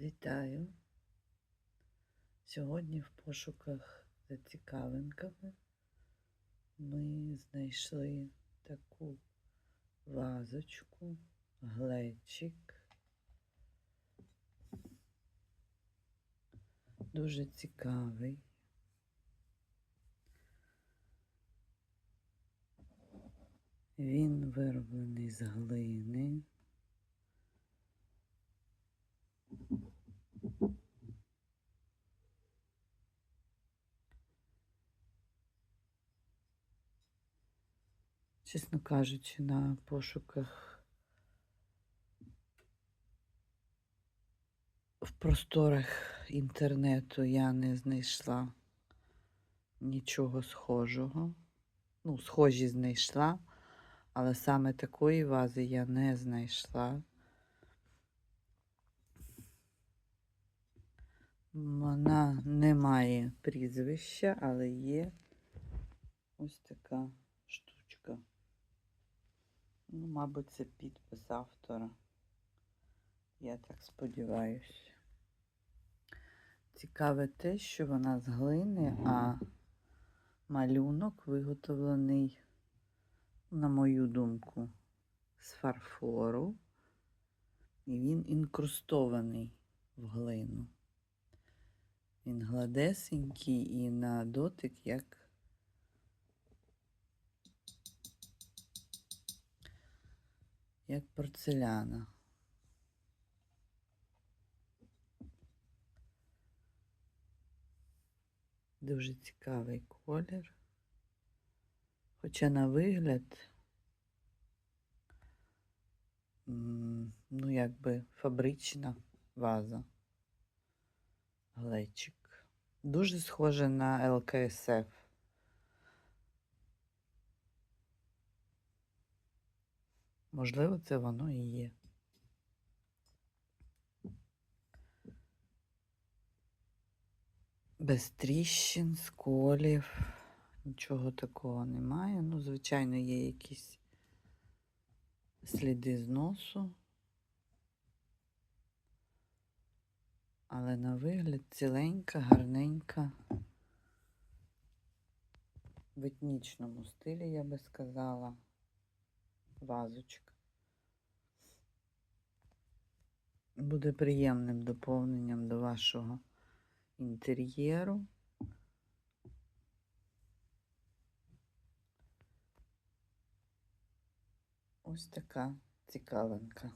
Вітаю! Сьогодні в пошуках за цікавинками ми знайшли таку вазочку, глечик. Дуже цікавий. Він вироблений з глини. Чесно кажучи, на пошуках в просторах інтернету я не знайшла нічого схожого. Ну, схожі знайшла, але саме такої вази я не знайшла. Вона не має прізвища, але є ось така. Ну, мабуть, це підпис автора. Я так сподіваюся. Цікаве те, що вона з глини, а малюнок виготовлений, на мою думку, з фарфору. І він інкрустований в глину. Він гладесенький і на дотик як як порцеляна. Дуже цікавий колір. Хоча на вигляд, ну, якби фабрична ваза. Глечик. Дуже схоже на ЛКСФ. Можливо, це воно і є. Без тріщин, сколів, нічого такого немає. Ну, звичайно, є якісь сліди зносу. Але на вигляд ціленька, гарненька, в етнічному стилі, я би сказала, вазочка. Буде приємним доповненням до вашого інтер'єру. Ось така цікавинка.